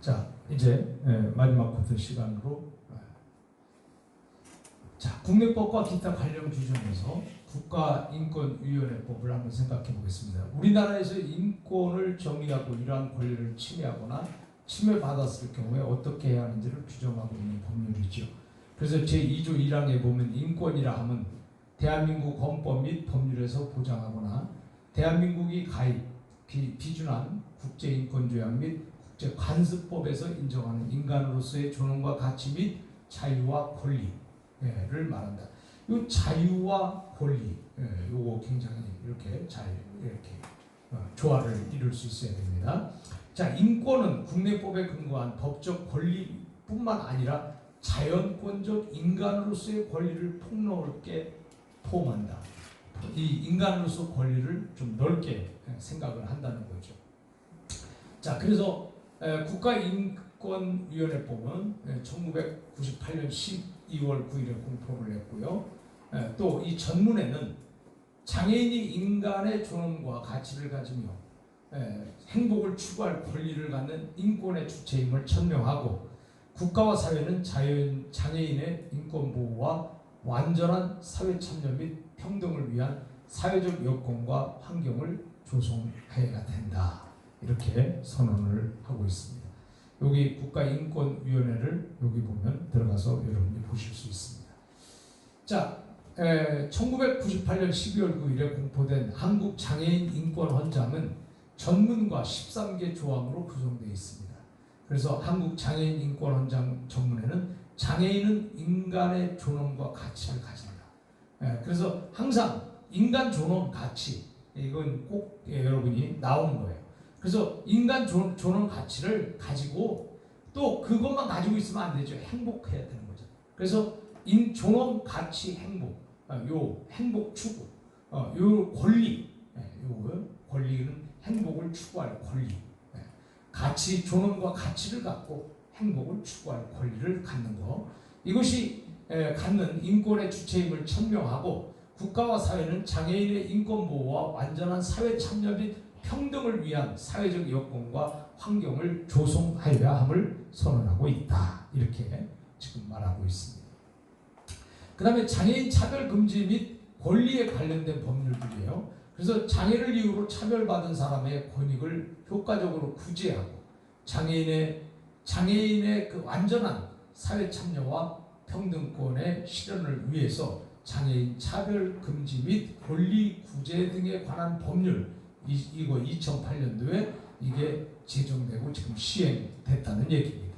자, 이제 예, 마지막 코트 시간으로 예. 자, 국내법과 기타 관련 규정에서 국가인권위원회법을 한번 생각해 보겠습니다. 우리나라에서 인권을 정의하고 이러한 권리를 침해하거나 침해받았을 경우에 어떻게 해야 하는지를 규정하고 있는 법률이죠. 그래서 제2조 1항에 보면 인권이라 함은 대한민국 헌법 및 법률에서 보장하거나 대한민국이 가입, 비, 비준한 국제인권조약 및 국제관습법에서 인정하는 인간으로서의 존엄과 가치 및 자유와 권리를 말한다. 이 자유와 권리, 예, 요거 굉장히 이렇게 잘 이렇게 어, 조화를 이룰 수 있어야 됩니다. 자, 인권은 국내법에 근거한 법적 권리뿐만 아니라 자연권적 인간으로서의 권리를 폭넓게 포함한다. 이 인간으로서 권리를 좀 넓게 생각을 한다는 거죠. 자, 그래서 에, 국가인권위원회 법은 1998년 12월 9일에 공포를 했고요. 또 이 전문에는 장애인이 인간의 존엄과 가치를 가지며 에, 행복을 추구할 권리를 갖는 인권의 주체임을 천명하고 국가와 사회는 자연, 장애인의 인권 보호와 완전한 사회 참여 및 평등을 위한 사회적 여건과 환경을 조성해야 된다. 이렇게 선언을 하고 있습니다. 여기 국가인권위원회를 여기 보면 들어가서 여러분이 보실 수 있습니다. 자, 에, 1998년 12월 9일에 공포된 한국장애인 인권헌장은 전문과 13개 조항으로 구성되어 있습니다. 그래서 한국장애인 인권헌장 전문에는 장애인은 인간의 존엄과 가치를 가진다. 예, 그래서 항상 인간 존엄 가치 이건 꼭 예, 여러분이 나오는 거예요. 그래서 인간 존, 존엄 가치를 가지고 또 그것만 가지고 있으면 안 되죠. 행복해야 되는 거죠. 그래서 인 존엄 가치 행복 어, 요 행복 추구 어, 요 권리 예, 요 권리는 행복을 추구할 권리 예, 가치 존엄과 가치를 갖고 행복을 추구할 권리를 갖는 것 이것이 에, 갖는 인권의 주체임을 천명하고 국가와 사회는 장애인의 인권 보호와 완전한 사회 참여 및 평등을 위한 사회적 여건과 환경을 조성하여야 함을 선언하고 있다 이렇게 지금 말하고 있습니다. 그 다음에 장애인 차별 금지 및 권리에 관련된 법률들이에요. 그래서 장애를 이유로 차별받은 사람의 권익을 효과적으로 구제하고 장애인의 장애인의 그 완전한 사회 참여와 평등권의 실현을 위해서 장애인 차별 금지 및 권리 구제 등에 관한 법률 이, 이거 2008년도에 이게 제정되고 지금 시행됐다는 얘기입니다.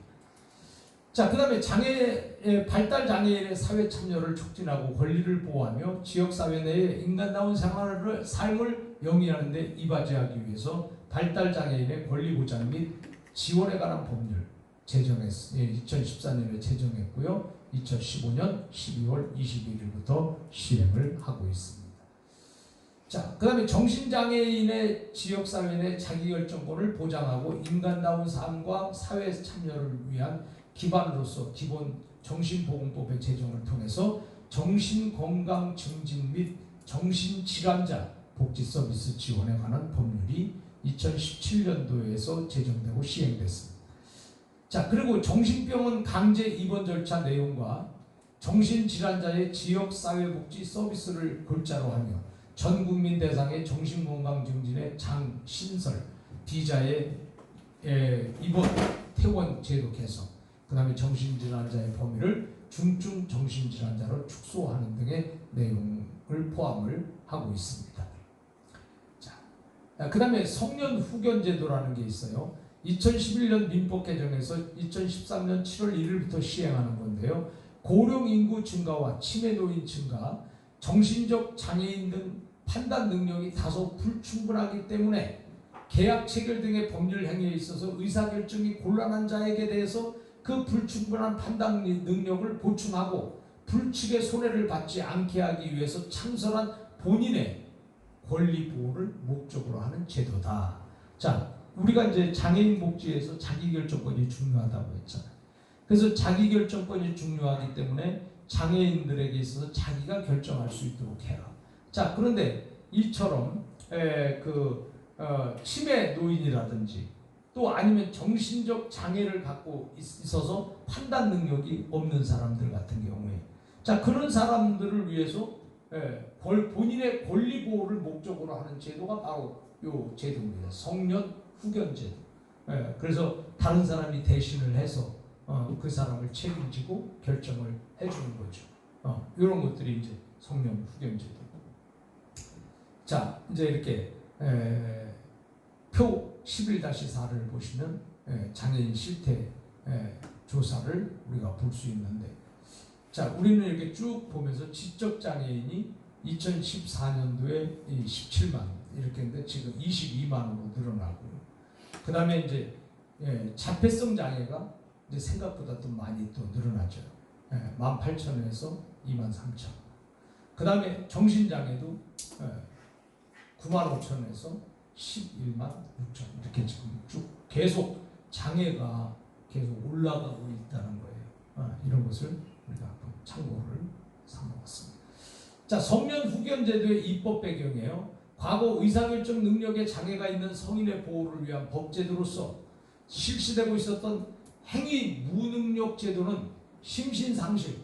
자, 그 다음에 장애 발달 장애인의 사회 참여를 촉진하고 권리를 보호하며 지역 사회 내에 인간다운 생활을 삶을 영위하는 데 이바지하기 위해서 발달 장애인의 권리 보장 및 지원에 관한 법률 제정했, 예, 2014년에 제정했고요. 2015년 12월 21일부터 시행을 하고 있습니다. 자, 그 다음에 정신장애인의 지역사회 내 자기결정권을 보장하고 인간다운 삶과 사회 참여를 위한 기반으로서 기본 정신보건법의 제정을 통해서 정신건강 증진 및 정신질환자 복지 서비스 지원에 관한 법률이 2017년도에서 제정되고 시행됐습니다. 자, 그리고 정신병원 강제 입원 절차 내용과 정신질환자의 지역사회복지 서비스를 골자로 하며 전 국민 대상의 정신건강 증진의 장신설, 비자의 에, 입원, 퇴원 제도 개선, 그 다음에 정신질환자의 범위를 중증 정신질환자로 축소하는 등의 내용을 포함을 하고 있습니다. 자, 그 다음에 성년 후견 제도라는 게 있어요. 2011년 민법 개정에서 2013년 7월 1일부터 시행하는 건데요. 고령 인구 증가와 치매 노인 증가, 정신적 장애인 등 판단 능력이 다소 불충분하기 때문에 계약 체결 등의 법률 행위에 있어서 의사결정이 곤란한 자에게 대해서 그 불충분한 판단 능력을 보충하고 불측의 손해를 받지 않게 하기 위해서 창설한 본인의 권리 보호를 목적으로 하는 제도다. 자, 우리가 이제 장애인 복지에서 자기결정권이 중요하다고 했잖아요. 그래서 자기결정권이 중요하기 때문에 장애인들에게 있어서 자기가 결정할 수 있도록 해라. 자, 그런데 이처럼 에, 그 어, 치매 노인이라든지 또 아니면 정신적 장애를 갖고 있- 있어서 판단 능력이 없는 사람들 같은 경우에 자 그런 사람들을 위해서 예, 권- 본인의 권리 보호를 목적으로 하는 제도가 바로 요 제도입니다. 성년 후견 제도. 예, 그래서 다른 사람이 대신을 해서 어, 그 사람을 책임지고 결정을 해주는 거죠. 어, 이런 것들이 이제 성년 후견 제도. 자 이제 이렇게 에, 표 11-4를 보시면 에, 장애인 실태 에, 조사를 우리가 볼 수 있는데 자 우리는 이렇게 쭉 보면서 지적 장애인이 2014년도에 17만 이렇게 했는데 지금 22만으로 늘어나고요. 그 다음에 이제 예, 자폐성 장애가 이제 생각보다 또 많이 또 늘어나죠. 예, 18,000에서 23,000. 그 다음에 정신장애도 예, 95,000에서 11만 6천 이렇게 지금 쭉 계속 장애가 계속 올라가고 있다는 거예요. 아, 이런 것을 우리가 한번 참고를 삼아봤습니다. 자, 성년 후견 제도의 입법 배경이에요. 과거 의사결정 능력에 장애가 있는 성인의 보호를 위한 법 제도로서 실시되고 있었던 행위 무능력 제도는 심신상실,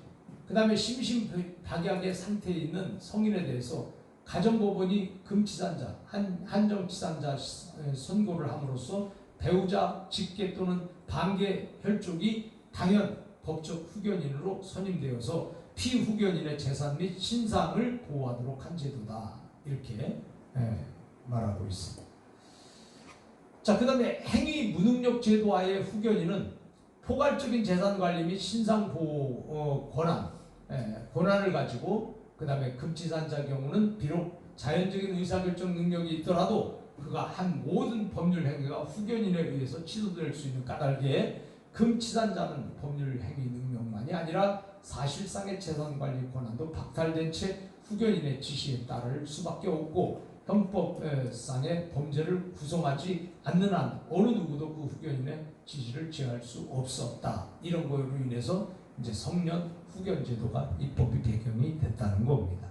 그 다음에 심신박약의 상태에 있는 성인에 대해서 가정법원이 금치산자, 한, 한정치산자 선고를 함으로써 배우자, 직계 또는 반계 혈족이 당연 법적 후견인으로 선임되어서 피후견인의 재산 및 신상을 보호하도록 한 제도다. 이렇게 예, 말하고 있습니다. 자, 그 다음에 행위 무능력 제도하의 후견인은 포괄적인 재산 관리 및 신상 보호 어, 권한, 예, 권한을 가지고 그 다음에 금치산자 경우는 비록 자연적인 의사결정 능력이 있더라도 그가 한 모든 법률 행위가 후견인에 의해서 취소될 수 있는 까닭에 금치산자는 법률 행위 능력만이 아니라 사실상의 재산 관리 권한도 박탈된 채 후견인의 지시에 따를 수밖에 없고 형법상의 범죄를 구성하지 않는 한 어느 누구도 그 후견인의 지시를 제할 수 없었다. 이런 거로 인해서 이제 성년 후견 제도가 입법이 배경이 됐다는 겁니다.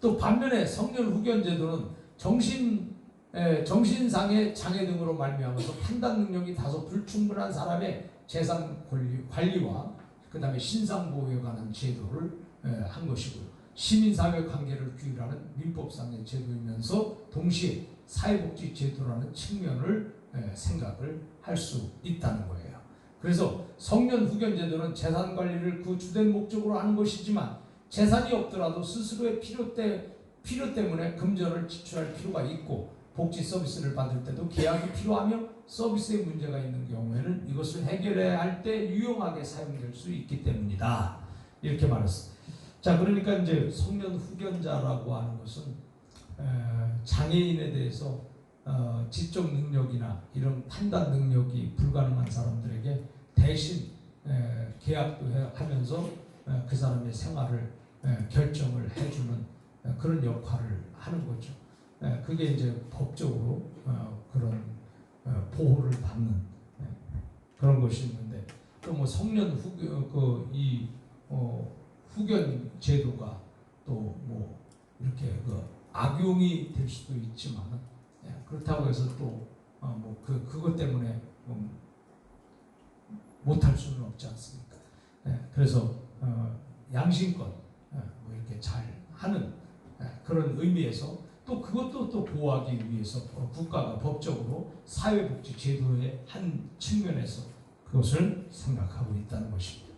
또 반면에 성년 후견 제도는 정신 에, 정신상의 장애 등으로 말미암아서 판단 능력이 다소 불충분한 사람의 재산 관리, 관리와 그 다음에 신상 보호에 관한 제도를 에, 한 것이고요. 시민사회 관계를 규율하는 민법상의 제도이면서 동시에 사회복지 제도라는 측면을 에, 생각을 할 수 있다는 거예요. 그래서 성년 후견 제도는 재산 관리를 그 주된 목적으로 하는 것이지만 재산이 없더라도 스스로의 필요 때 필요 때문에 금전을 지출할 필요가 있고 복지 서비스를 받을 때도 계약이 필요하며 서비스에 문제가 있는 경우에는 이것을 해결해야 할 때 유용하게 사용될 수 있기 때문이다. 이렇게 말했습니다. 자, 그러니까 이제 성년 후견자라고 하는 것은 에, 장애인에 대해서 어, 지적 능력이나 이런 판단 능력이 불가능한 사람들에게 대신 에, 계약도 해, 하면서 에, 그 사람의 생활을 에, 결정을 해주는 에, 그런 역할을 하는 거죠. 에, 그게 이제 법적으로 어, 그런 어, 보호를 받는 에, 그런 것이 있는데 또 뭐 성년 후견 그이 어, 후견 제도가 또 뭐 이렇게 그 악용이 될 수도 있지만 예, 그렇다고 해서 또뭐그 그것 때문에 음, 못할 수는 없지 않습니까? 예, 그래서 어, 양심껏 예, 뭐 이렇게 잘 하는 예, 그런 의미에서 또 그것도 또 보호하기 위해서 어, 국가가 법적으로 사회복지 제도의 한 측면에서 그것을 생각하고 있다는 것입니다.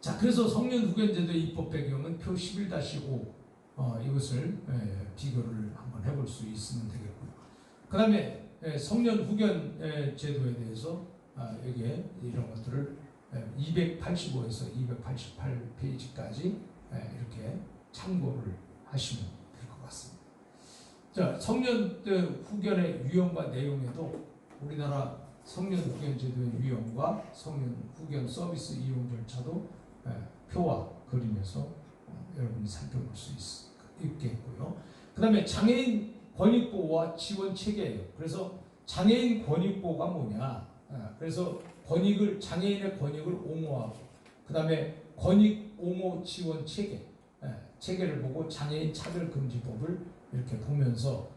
자, 그래서 성년 후견제도 입법 배경은 표 11-5 어, 이것을 예, 비교를 한번 해볼 수 있으면 되겠고요. 그 다음에 예, 성년 후견 예, 제도에 대해서 아, 여기에 이런 것들을 예, 285에서 288페이지까지 예, 이렇게 참고를 하시면 될 것 같습니다. 자, 성년 때 후견의 유형과 내용에도 우리나라 성년 후견 제도의 유형과 성년 후견 서비스 이용 절차도 예, 표와 그림에서 어, 여러분이 살펴볼 수 있, 있겠고요. 그 다음에 장애인 권익보호와 지원 체계예요. 그래서 장애인 권익보호가 뭐냐? 예, 그래서 권익을 장애인의 권익을 옹호하고 그 다음에 권익 옹호 지원 체계 예, 체계를 보고 장애인 차별 금지법을 이렇게 보면서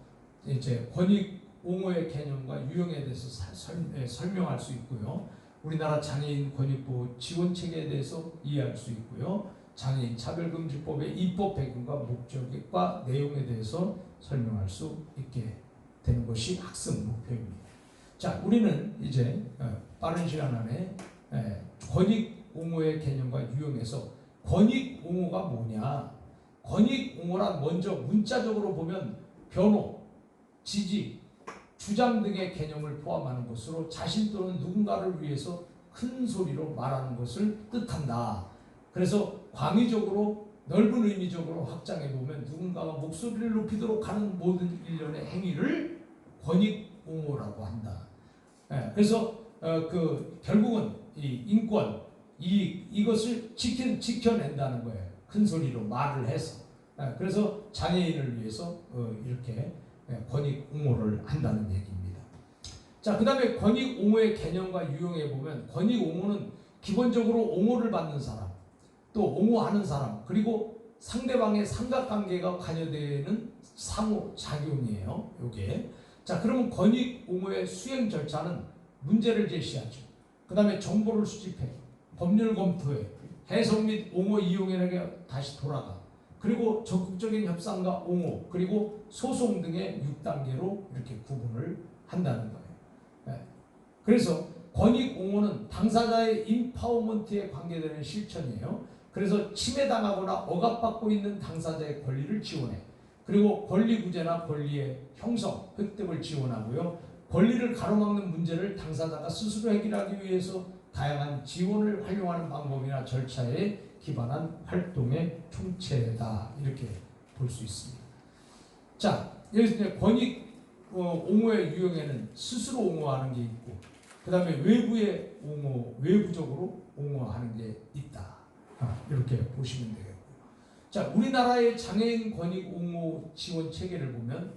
이제 권익 옹호의 개념과 유형에 대해서 예, 설명할 수 있고요. 우리나라 장애인 권익보호 지원 체계에 대해서 이해할 수 있고요. 장애인 차별금지법의 입법 배경과 목적과 내용에 대해서 설명할 수 있게 되는 것이 학습 목표입니다. 자, 우리는 이제 어, 빠른 시간 안에 예, 권익 옹호의 개념과 유형에서 권익 옹호가 뭐냐? 권익 옹호란 먼저 문자적으로 보면 변호, 지지, 주장 등의 개념을 포함하는 것으로 자신 또는 누군가를 위해서 큰 소리로 말하는 것을 뜻한다. 그래서 광의적으로 넓은 의미적으로 확장해 보면 누군가가 목소리를 높이도록 하는 모든 일련의 행위를 권익 옹호라고 한다. 예, 그래서 어, 그 결국은 이 인권, 이 이것을 지켜 지켜낸다는 거예요. 큰 소리로 말을 해서. 예, 그래서 장애인을 위해서 어, 이렇게 예, 권익 옹호를 한다는 얘기입니다. 자, 그다음에 권익 옹호의 개념과 유형에 보면 권익 옹호는 기본적으로 옹호를 받는 사람, 또 옹호하는 사람, 그리고 상대방의 삼각관계가 관여되는 상호 작용이에요. 요게. 자, 그러면 권익 옹호의 수행 절차는 문제를 제시하죠. 그 다음에 정보를 수집해, 법률 검토해, 해석 및 옹호 이용인에게 다시 돌아가. 그리고 적극적인 협상과 옹호, 그리고 소송 등의 6단계로 이렇게 구분을 한다는 거예요. 예. 그래서 권익 옹호는 당사자의 인파워먼트에 관계되는 실천이에요. 그래서 침해당하거나 억압받고 있는 당사자의 권리를 지원해. 그리고 권리 구제나 권리의 형성, 획득을 지원하고요. 권리를 가로막는 문제를 당사자가 스스로 해결하기 위해서 다양한 지원을 활용하는 방법이나 절차에 기반한 활동의 총체다 이렇게 볼 수 있습니다. 자, 여기서 이제 권익 어, 옹호의 유형에는 스스로 옹호하는 게 있고, 그 다음에 외부의 옹호, 외부적으로 옹호하는 게 있다. 아, 이렇게 보시면 되겠고요. 자, 우리나라의 장애인 권익 옹호 지원 체계를 보면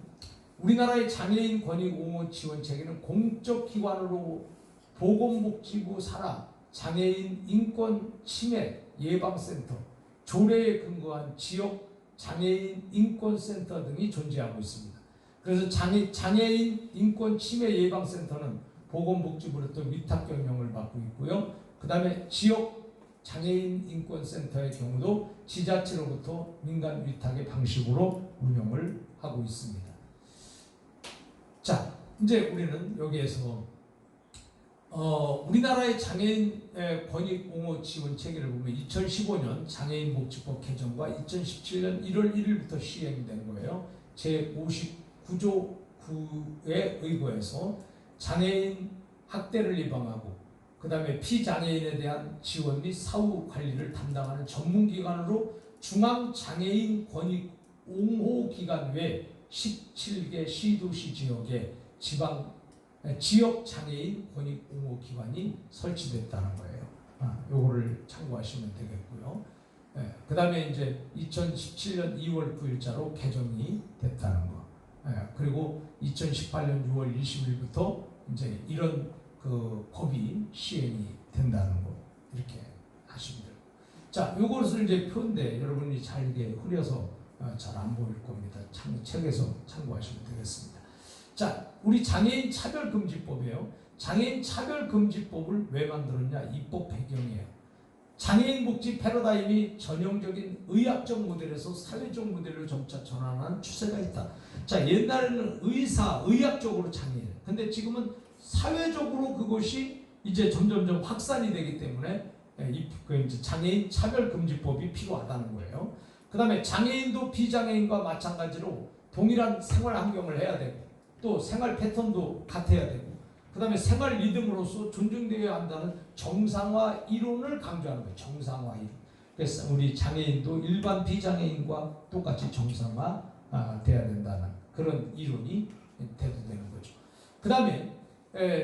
우리나라의 장애인 권익 옹호 지원 체계는 공적 기관으로 보건복지부 산하 장애인 인권 침해 예방센터 조례에 근거한 지역 장애인 인권센터 등이 존재하고 있습니다. 그래서 장애, 장애인 인권 침해 예방센터는 보건복지부로부터 위탁 경영을 받고 있고요. 그 다음에 지역 장애인 인권센터의 경우도 지자체로부터 민간 위탁의 방식으로 운영을 하고 있습니다. 자, 이제 우리는 여기에서 어, 우리나라의 장애인의 권익 옹호 지원 체계를 보면 2015년 장애인 복지법 개정과 2017년 1월 1일부터 시행된 거예요. 제 59조 9에 의거해서 장애인 학대를 예방하고 그 다음에 피장애인에 대한 지원 및 사후 관리를 담당하는 전문기관으로 중앙장애인 권익 옹호기관 외 17개 시도시 지역에 지방 지역 장애인 권익 옹호 기관이 설치됐다는 거예요. 아, 요거를 참고하시면 되겠고요. 예, 그 다음에 이제 2017년 2월 9일자로 개정이 됐다는 거. 예, 그리고 2018년 6월 20일부터 이제 이런 그 법이 시행이 된다는 거 이렇게 하시면 돼요. 자, 요것을 이제 표인데 여러분이 잘 이게 흐려서 어, 잘안 보일 겁니다. 참, 책에서 참고하시면 되겠습니다. 자, 우리 장애인 차별금지법이에요. 장애인 차별금지법을 왜 만들었냐? 입법 배경이에요. 장애인 복지 패러다임이 전형적인 의학적 모델에서 사회적 모델로 점차 전환하는 추세가 있다. 자, 옛날에는 의사, 의학적으로 장애인. 근데 지금은 사회적으로 그것이 이제 점점점 확산이 되기 때문에 예, 이, 그 장애인 차별금지법이 필요하다는 거예요. 그 다음에 장애인도 비장애인과 마찬가지로 동일한 생활 환경을 해야 되고 또 생활 패턴도 같아야 되고 그 다음에 생활 리듬으로서 존중되어야 한다는 정상화 이론을 강조하는 거예요. 정상화 이론. 그래서 우리 장애인도 일반 비장애인과 똑같이 정상화 아, 돼야 된다는 그런 이론이 대두되는 거죠. 그 다음에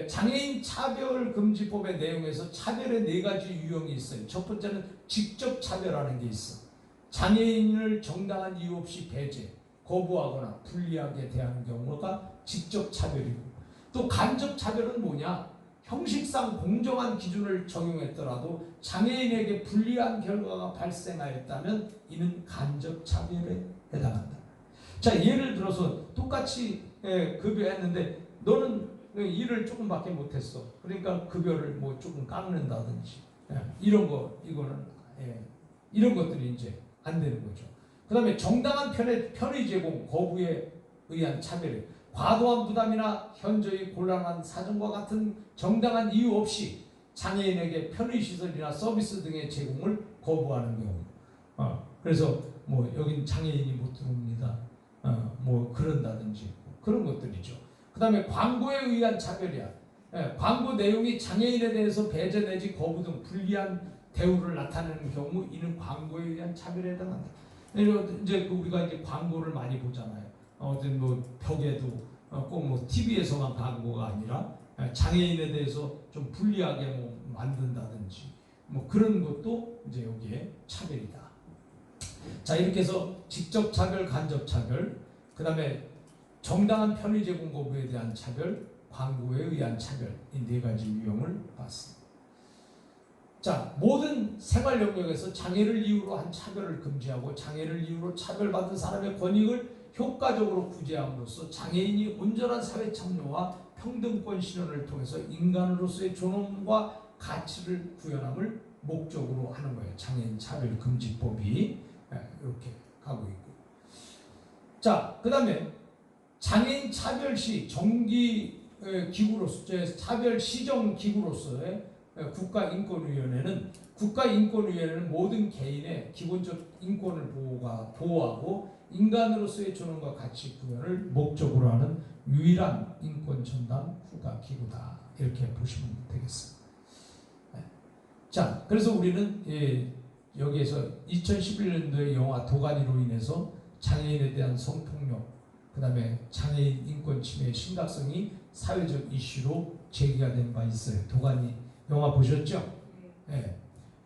장애인 차별 금지법의 내용에서 차별의 네 가지 유형이 있어요. 첫 번째는 직접 차별하는 게 있어. 장애인을 정당한 이유 없이 배제, 거부하거나 불리하게 대하는 경우가 직접 차별이고 또 간접 차별은 뭐냐? 형식상 공정한 기준을 적용했더라도 장애인에게 불리한 결과가 발생하였다면 이는 간접 차별에 해당한다. 자 예를 들어서 똑같이 예, 급여했는데 너는 일을 조금밖에 못했어. 그러니까 급여를 뭐 조금 깎는다든지 예, 이런 거 이거는 예, 이런 것들이 이제 안 되는 거죠. 그 다음에 정당한 편의 편의 제공 거부에 의한 차별, 과도한 부담이나 현저히 곤란한 사정과 같은 정당한 이유 없이 장애인에게 편의 시설이나 서비스 등의 제공을 거부하는 경우. 어, 그래서 뭐 여긴 장애인이 못 들어옵니다. 어, 뭐 그런다든지 그런 것들이죠. 그다음에 광고에 의한 차별이야. 예, 광고 내용이 장애인에 대해서 배제 내지 거부 등 불리한 대우를 나타내는 경우 이는 광고에 의한 차별에 해당한다. 이제 그 우리가 이제 광고를 많이 보잖아요. 어, 어떤 뭐 벽에도 어, 꼭뭐 TV에서만 광고가 아니라 예, 장애인에 대해서 좀 불리하게 뭐 만든다든지 뭐 그런 것도 이제 여기에 차별이다. 자 이렇게 해서 직접 차별, 간접 차별, 그 다음에 정당한 편의 제공 거부에 대한 차별, 광고에 의한 차별 이 네 가지 유형을 봤습니다. 자 모든 생활 영역에서 장애를 이유로 한 차별을 금지하고 장애를 이유로 차별받은 사람의 권익을 효과적으로 구제함으로써 장애인이 온전한 사회 참여와 평등권 실현을 통해서 인간으로서의 존엄과 가치를 구현함을 목적으로 하는 거예요. 장애인 차별 금지법이 예, 이렇게 가고 있고. 자, 그 다음에 장애인 차별 시 정기 에, 기구로서 제 차별 시정 기구로서의 에, 국가인권위원회는 국가인권위원회는 모든 개인의 기본적 인권을 보호가 보호하고 인간으로서의 존엄과 가치 구현을 목적으로 하는 유일한 인권 전담 국가 기구다 이렇게 보시면 되겠습니다. 네. 자, 그래서 우리는 예, 여기에서 2011년도의 영화 도가니로 인해서 장애인에 대한 성폭력, 그 다음에 장애인 인권 침해의 심각성이 사회적 이슈로 제기가 된 바 있어요. 도가니 영화 보셨죠? 예.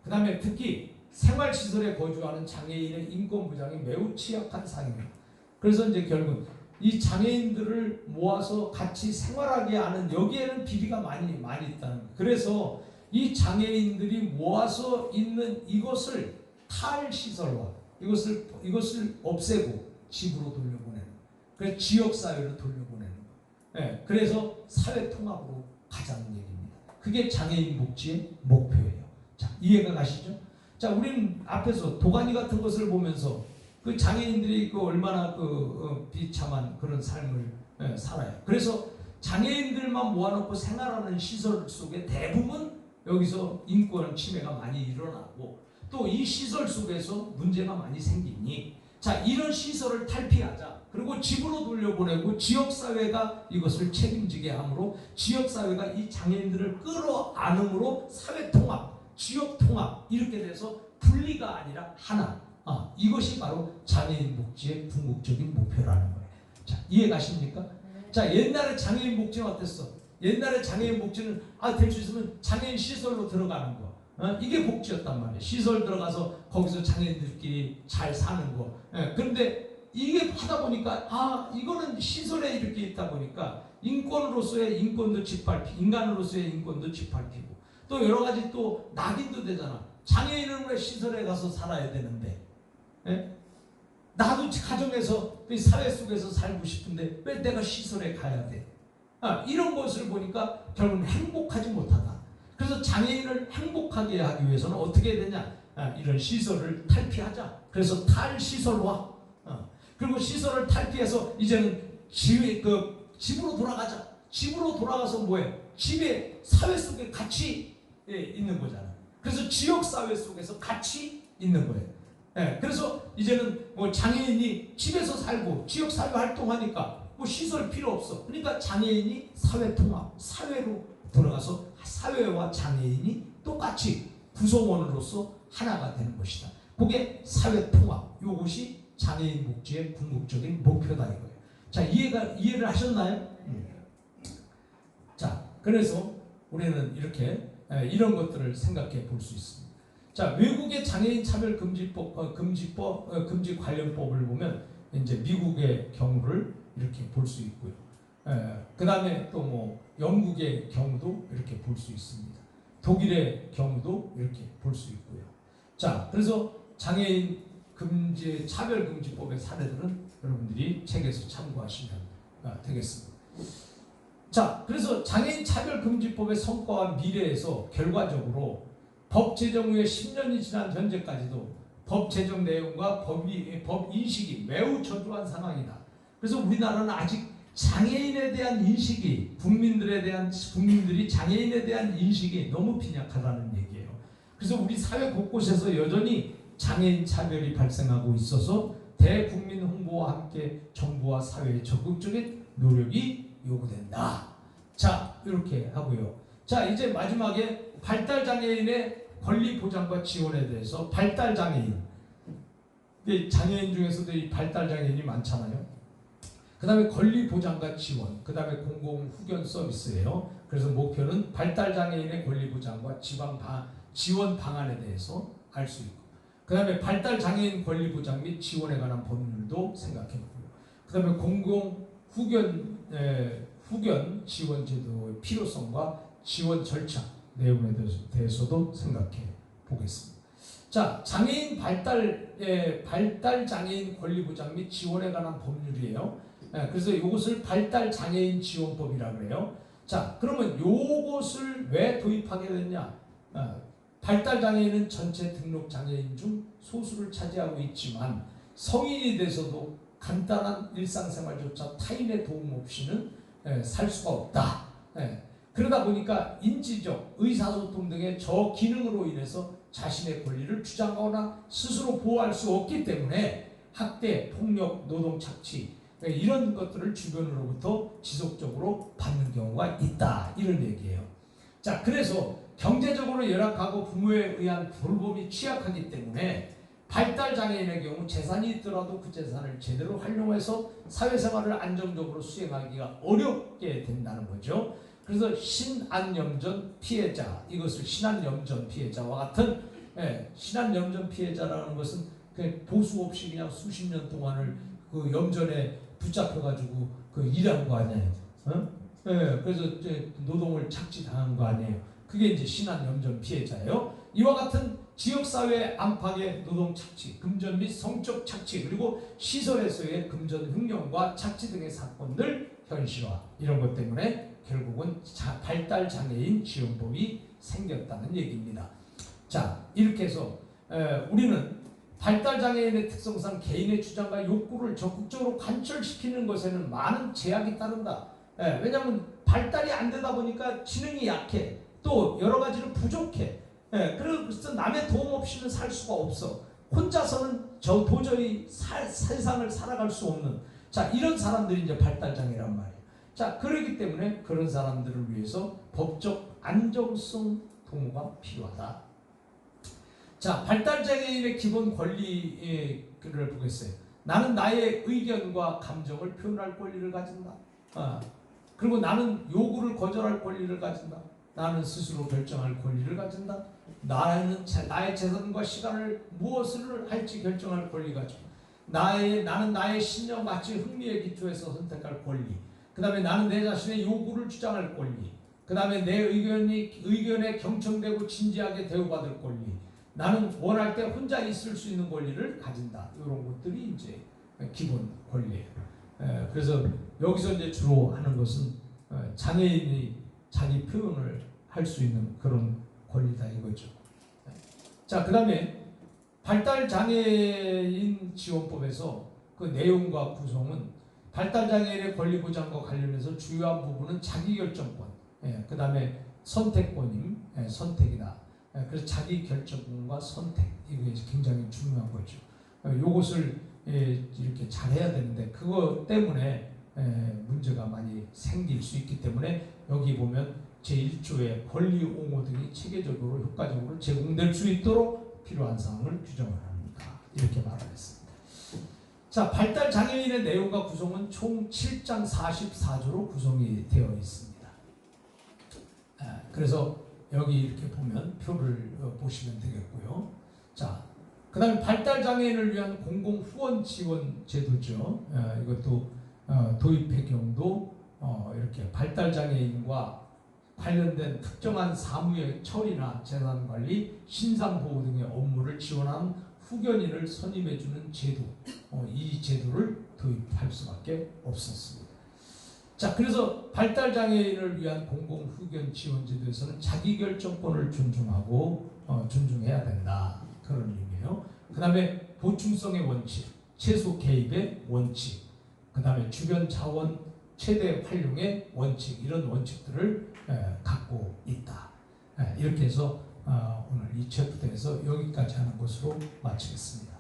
그다음에 특히 생활시설에 거주하는 장애인의 인권 보장이 매우 취약한 상황입니다. 그래서 이제 결국 이 장애인들을 모아서 같이 생활하게 하는 여기에는 비리가 많이 많이 있다는 거예요. 그래서 이 장애인들이 모아서 있는 이것을 탈시설화 이것을 이것을 없애고 집으로 거예요. 그래서 지역 사회로 돌려보내는 거예요. 예, 그래서 사회 통합으로 가자는 얘기입니다. 그게 장애인 복지의 목표예요. 자, 이해가 가시죠? 자, 우리는 앞에서 도가니 같은 것을 보면서 그 장애인들이 그 얼마나 그 어, 비참한 그런 삶을 예, 살아요. 그래서 장애인들만 모아놓고 생활하는 시설 속에 대부분 여기서 인권 침해가 많이 일어나고 또 이 시설 속에서 문제가 많이 생기니 자 이런 시설을 탈피하자 그리고 집으로 돌려보내고 지역사회가 이것을 책임지게 함으로 지역사회가 이 장애인들을 끌어안음으로 사회통합 지역통합 이렇게 돼서 분리가 아니라 하나 아, 이것이 바로 장애인 복지의 궁극적인 목표라는 거예요 자 이해 가십니까? 자 옛날에 장애인 복지는 어땠어? 옛날에 장애인 복지는 아 될 수 있으면 장애인 시설로 들어가는 거 어? 이게 복지였단 말이에요. 시설 들어가서 거기서 장애인들끼리 잘 사는 거. 예, 그런데 이게 하다 보니까 아 이거는 시설에 이렇게 있다 보니까 인권으로서의 인권도 짓밟히 인간으로서의 인권도 짓밟히고 또 여러 가지 또 낙인도 되잖아. 장애인은 왜 시설에 가서 살아야 되는데? 예? 나도 가정에서 이 사회 속에서 살고 싶은데 왜 내가 시설에 가야 돼? 아, 이런 것을 보니까 결국은 행복하지 못하다. 그래서 장애인을 행복하게 하기 위해서는 어떻게 해야 되냐? 아, 이런 시설을 탈피하자. 그래서 탈시설화. 어. 그리고 시설을 탈피해서 이제는 집, 그 집으로 돌아가자. 집으로 돌아가서 뭐해? 집에 사회 속에 같이 예, 있는 거잖아. 그래서 지역 사회 속에서 같이 있는 거예요. 예, 그래서 이제는 뭐 장애인이 집에서 살고 지역 사회 활동하니까 뭐 시설 필요 없어. 그러니까 장애인이 사회 통합, 사회로 들어가서 사회와 장애인이 똑같이 구성원으로서 하나가 되는 것이다. 그게 사회 통합. 이것이 장애인 복지의 궁극적인 목표다 이거예요. 자 이해가 이해를 하셨나요? 음. 자 그래서 우리는 이렇게 에, 이런 것들을 생각해 볼 수 있습니다. 자 외국의 장애인 차별 금지법 어, 금지법 어, 금지 관련법을 보면 이제 미국의 경우를 이렇게 볼 수 있고요. 그 다음에 또 뭐 영국의 경우도 이렇게 볼 수 있습니다. 독일의 경우도 이렇게 볼 수 있고요. 자, 그래서 장애인 금지 차별 금지법의 사례들은 여러분들이 책에서 참고하시면 아, 되겠습니다. 자, 그래서 장애인 차별금지법의 성과와 미래에서 결과적으로 법 제정 후에 10년이 지난 현재까지도 법 제정 내용과 법이, 법 인식이 매우 저조한 상황이다. 그래서 우리나라는 아직 장애인에 대한 인식이 국민들에 대한 국민들이 장애인에 대한 인식이 너무 빈약하다는 얘기예요. 그래서 우리 사회 곳곳에서 여전히 장애인 차별이 발생하고 있어서 대국민 홍보와 함께 정부와 사회의 적극적인 노력이 요구된다. 자, 이렇게 하고요. 자, 이제 마지막에 발달 장애인의 권리 보장과 지원에 대해서 발달 장애인. 이 장애인 중에서도 이 발달 장애인이 많잖아요. 그 다음에 권리 보장과 지원, 그 다음에 공공 후견 서비스예요. 그래서 목표는 발달 장애인의 권리 보장과 지방 방, 지원 방안에 대해서 알 수 있고, 그 다음에 발달 장애인 권리 보장 및 지원에 관한 법률도 생각해보고요. 그 다음에 공공 후견 에, 후견 지원 제도의 필요성과 지원 절차 내용에 대해서, 대해서도 생각해 보겠습니다. 자, 장애인 발달의 발달 장애인 권리 보장 및 지원에 관한 법률이에요. 예, 그래서 이것을 발달 장애인 지원법이라고 그래요. 자, 그러면 이것을 왜 도입하게 됐냐? 어, 발달 장애인은 전체 등록 장애인 중 소수를 차지하고 있지만 성인이 돼서도 간단한 일상생활조차 타인의 도움 없이는 예, 살 수가 없다. 예, 그러다 보니까 인지적, 의사소통 등의 저기능으로 인해서 자신의 권리를 주장하거나 스스로 보호할 수 없기 때문에 학대, 폭력, 노동 착취 그러니까 이런 것들을 주변으로부터 지속적으로 받는 경우가 있다 이런 얘기예요. 자 그래서 경제적으로 열악하고 부모에 의한 돌봄이 취약하기 때문에 발달 장애인의 경우 재산이 있더라도 그 재산을 제대로 활용해서 사회생활을 안정적으로 수행하기가 어렵게 된다는 거죠. 그래서 신안염전 피해자 이것을 신안염전 피해자와 같은 예, 신안염전 피해자라는 것은 그 보수 없이 그냥 수십 년 동안을 그 염전에 붙잡혀가지고 그 일한 거 아니에요. 어? 예, 그래서 노동을 착취당한 거 아니에요. 그게 이제 신한 염전 피해자예요. 이와 같은 지역사회 안팎의 노동 착취, 금전 및 성적 착취, 그리고 시설에서의 금전 횡령과 착취 등의 사건들 현실화 이런 것 때문에 결국은 자, 발달 장애인 지원법이 생겼다는 얘기입니다. 자 이렇게 해서 에, 우리는 발달 장애인의 특성상 개인의 주장과 욕구를 적극적으로 관철시키는 것에는 많은 제약이 따른다. 예, 왜냐하면 발달이 안 되다 보니까 지능이 약해. 또 여러 가지로 부족해. 예, 그래서 남의 도움 없이는 살 수가 없어. 혼자서는 저 도저히 살, 세상을 살아갈 수 없는 자 이런 사람들이 이제 발달 장애란 말이에요. 자 그렇기 때문에 그런 사람들을 위해서 법적 안정성 도모가 필요하다. 자 발달 장애인의 기본 권리를 보겠어요. 나는 나의 의견과 감정을 표현할 권리를 가진다. 아, 그리고 나는 요구를 거절할 권리를 가진다. 나는 스스로 결정할 권리를 가진다. 나는 나의 재산과 시간을 무엇을 할지 결정할 권리가 죠. 나의 나는 나의 신념 마치 흥미에 기초해서 선택할 권리. 그다음에 나는 내 자신의 요구를 주장할 권리. 그다음에 내 의견이 의견에 경청되고 진지하게 대우받을 권리. 나는 원할 때 혼자 있을 수 있는 권리를 가진다. 이런 것들이 이제 기본 권리예요. 그래서 여기서 이제 주로 하는 것은 어, 장애인이 자기 표현을 할 수 있는 그런 권리다 이거죠. 자, 그 다음에 발달 장애인 지원법에서 그 내용과 구성은 발달 장애인의 권리 보장과 관련해서 주요한 부분은 자기 결정권, 예, 그 다음에 선택권임, 예, 선택이다. 예, 그래서 자기 결정권과 선택 이게 굉장히 중요한 거죠. 어, 요것을 예, 이렇게 잘해야 되는데 그거 때문에 예, 문제가 많이 생길 수 있기 때문에 여기 보면 제1조의 권리 옹호 등이 체계적으로 효과적으로 제공될 수 있도록 필요한 사항을 규정을 합니다. 이렇게 말하겠습니다. 자, 발달 장애인의 내용과 구성은 총 7장 44조로 구성이 되어 있습니다. 아, 그래서 여기 이렇게 보면 표를 어, 보시면 되겠고요. 자, 그 다음에 발달 장애인을 위한 공공 후원 지원 제도죠. 아, 이것도 어, 도입 배경도 어, 이렇게 발달 장애인과 관련된 특정한 사무의 처리나 재산 관리, 신상 보호 등의 업무를 지원하는 후견인을 선임해주는 제도, 어, 이 제도를 도입할 수밖에 없었습니다. 자, 그래서 발달 장애인을 위한 공공 후견 지원 제도에서는 자기 결정권을 존중하고 어, 존중해야 된다 그런 의미예요. 그 다음에 보충성의 원칙, 최소 개입의 원칙, 그 다음에 주변 자원 최대 활용의 원칙 이런 원칙들을 에, 갖고 있다. 에, 이렇게 해서 어, 오늘 이 챕터에서 여기까지 하는 것으로 마치겠습니다.